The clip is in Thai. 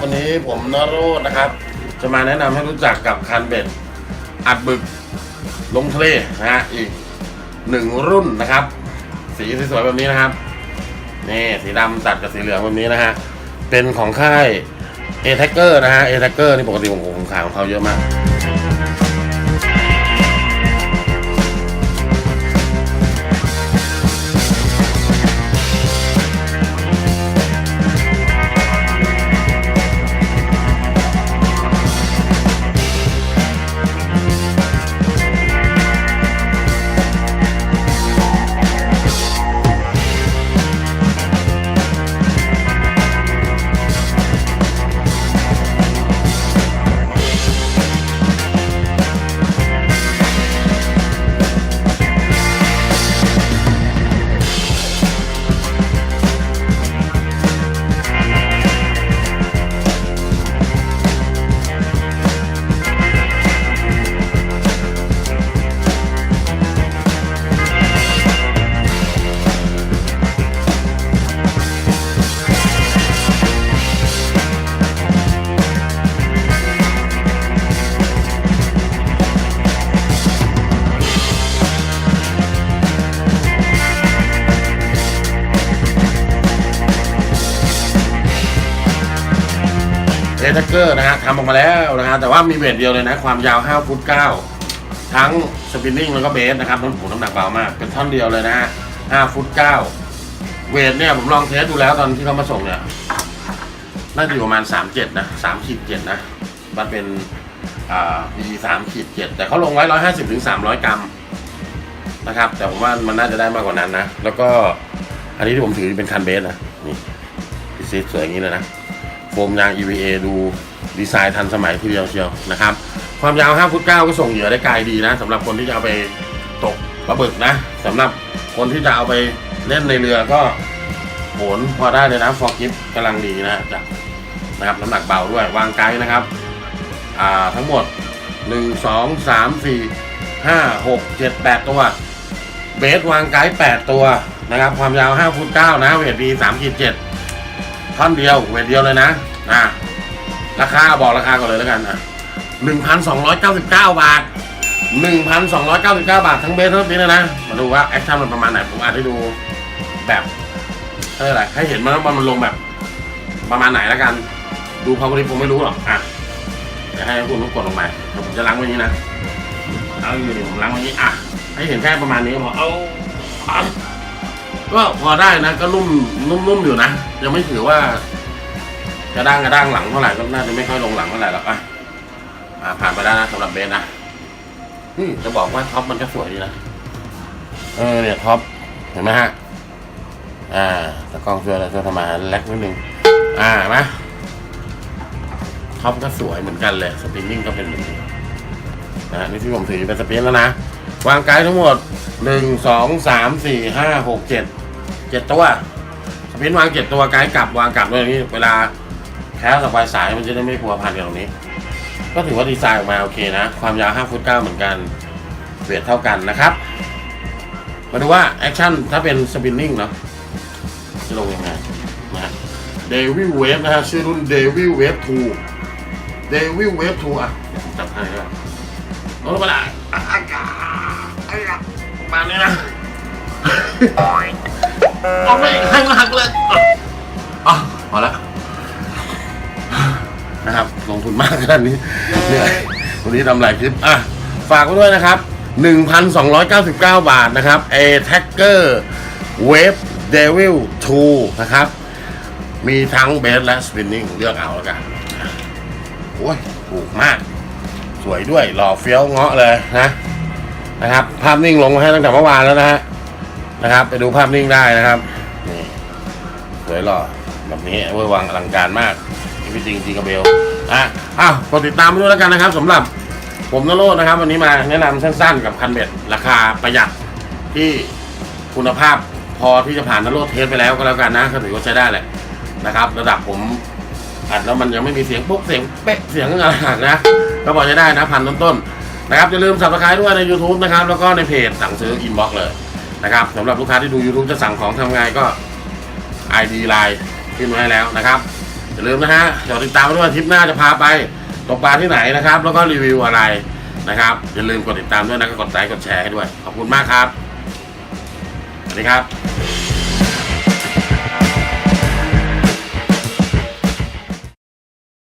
ผมนโรจน์นะครับ จะมาแนะนำให้รู้จักกับคันเบ็ดอัดบึกลงทะเลนะฮะอีกหนึ่งรุ่นนะครับ สีสวยๆแบบนี้นะครับนี่สีดำตัดกับสีเหลืองแบบนี้นะฮะเป็นของค่าย a t a c k e r นะฮะ a t a c k e r นี่ปกติผมผมขายของเขาเยอะมาก เอทเกอร์นะฮะทำออกมาแล้วนะฮะแต่ว่ามีเวทเดียวเลยนะ ความยาว5ฟุต9ทั้งสปินนิ่งแล้วก็เบสนะครับน้ำหนักน้ำหนักเบามาก เป็นท่อนเดียวเลยนะฮะ5ฟุต9เวทเนี่ยผมลองเทสดูแล้วตอนที่เขามาส่งเนี่ยน่าจะอยู่ประมาณ 37 นะ3ขีด7นะมันเป็นอ่า P 3ขีด7แต่เขาลงไว้ 150ถึง300 กรัมนะครับ แต่ผมว่ามันน่าจะได้มากกว่านั้นนะ แล้วก็อันนี้ที่ผมถือเป็นคันเบสนะนี่พิเศษสวยอย่างนี้เลยนะ โฟมยาง EVA ดูดีไซน์ทันสมัยทีเดียวเชียวนะครับ ความยาว 5 ฟุต 9 ก็ส่งเหยื่อได้ไกลดีนะสำหรับคนที่จะเอาไปตกปลาบึกนะสำหรับคนที่จะเอาไปเล่นในเรือก็โหนพอได้เลยนะฟอร์กิฟกำลังดีนะจากนะครับน้ำหนักเบาด้วยวางไกด์นะครับอ่าทั้งหมด 1 2 3 4 5 6 7 8 ตัวเบสวางไกด์8ตัวนะครับ ความยาว 5 ฟุต 9 นะ เวทดี3ขีด7ท่อนเดียว เวทเดียวเลยนะ อะราคาบอกราคาก่อนเลยแล้วกันอะหนึ่งพันสองร้อยเก้าสิบเก้าบาทหนึ่งพันสองร้อยเก้าสิบเก้าบาททั้งเบสทั้งนี้เลยนะ มาดูว่าแอคชั่นมันประมาณไหน ผมอาจให้ดูแบบเอออะไรให้เห็นมันว่ามันลงแบบ ประมาณไหนแล้วกัน ดูพาวเวอร์ผมไม่รู้หรอกอะเดี๋ยวให้คุณทุกดลงไปผมจะล้างไว้นี้นะเอาอยู่ดิผมล้างไว้นี้อะให้เห็นแค่ประมาณนี้พอเอาเอาก็พอได้นะ ก็นุ่มนุ่มๆอยู่นะยังไม่ถือว่า กระด้างกระด้างหลังเท่าไหร่ก็น่าจะไม่ค่อยลงหลังเท่าไหร่หรอกอะอะผ่านไปได้นะสำหรับเบสนะอืมจะบอกว่าท็อปมันก็สวยดีนะเออเนี่ยท็อปเห็นไหมฮะอ่าตะกล้องช่วยอะไรช่วยทำมาแลกนิดนึงอ่านไหมท็อปก็สวยเหมือนกันเลยสปริงนิ่งก็เป็นเหมือนกันนะนี่ที่ผมถือเป็นสปริงแล้วนะวางไกด์ทั้งหมดหนึ่งสองสามสี่ห้าหกเจ็ดเจ็ดตัวสปินวางเจ็ดตัวไกด์กลับวางกลับด้วยนี้เวลา แคสบายสายมันจะได้ไม่พัวพันกันตรงนี้ ก็ถือว่าดีไซน์ออกมาโอเคนะ ความยาว5ฟุต9เหมือนกันเวทเท่ากันนะครับ มาดูว่าแอคชั่นถ้าเป็นสปินนิ่งเนาะจะลงยังไงนะเดวิลเวฟนะฮะชื่อรุ่นเดวิลเวฟ2เดวิลเวฟ2อะจับให้แล้วลงมาละอะอะอะอะปะมาณนี้นะออกไปข้างหักเลยอ๋อพอแล้ว นะครับ ลงทุนมากขนาดนี้เหนื่อยวันนี้ทำหลายคลิปอะฝากไว้ด้วยนะครับ 1,299 บาทนะครับ A Tagger Wave Devil 2นะครับ มีทั้งเบสและสปินนิ่งเลือกเอาแล้วกันโอ้ยถูกมาก สวยด้วยหล่อเฟี้ยวเงาะเลยนะนะครับ ภาพนิ่งลงมาให้ตั้งแต่เมื่อวานแล้วนะฮะนะครับ ไปดูภาพนิ่งได้นะครับนี่สวยหล่อแบบนี้เวอร์วังอลังการมาก ชีวิตจริงจริงกับเบลอะอ้าวกดติดตามไปด้วยแล้วกันนะครับสำหรับผมนโรจน์นะครับ วันนี้มาแนะนำสั้นๆ กับคันเบ็ดราคาประหยัดที่คุณภาพพอที่จะผ่านนโรเทสไปแล้วก็แล้วกันนะก็ถือว่าใช้ได้แหละนะครับ ระดับผมอัดแล้วมันยังไม่มีเสียงปุ๊บเสียงเป๊ะเสียงอะไรนะก็พอใช้ได้นะพันต้นๆนะครับอย่าลืมสับสไครด้วยใน YouTube นะครับ แล้วก็ในเพจสั่งซื้ออินบ็อกเลยนะครับสำหรับลูกค้าที่ดู YouTube จะสั่งของทำไงก็ ID ไลน์ขึ้นมาให้แล้วนะครับ อย่าลืมนะฮะอย่าติดตามด้วยทริปหน้าจะพาไปตกปลาที่ไหนนะครับ แล้วก็รีวิวอะไรนะครับอย่าลืมกดติดตามด้วยนะก็กดไลค์กดแชร์ให้ด้วย ขอบคุณมากครับสวัสดีครับ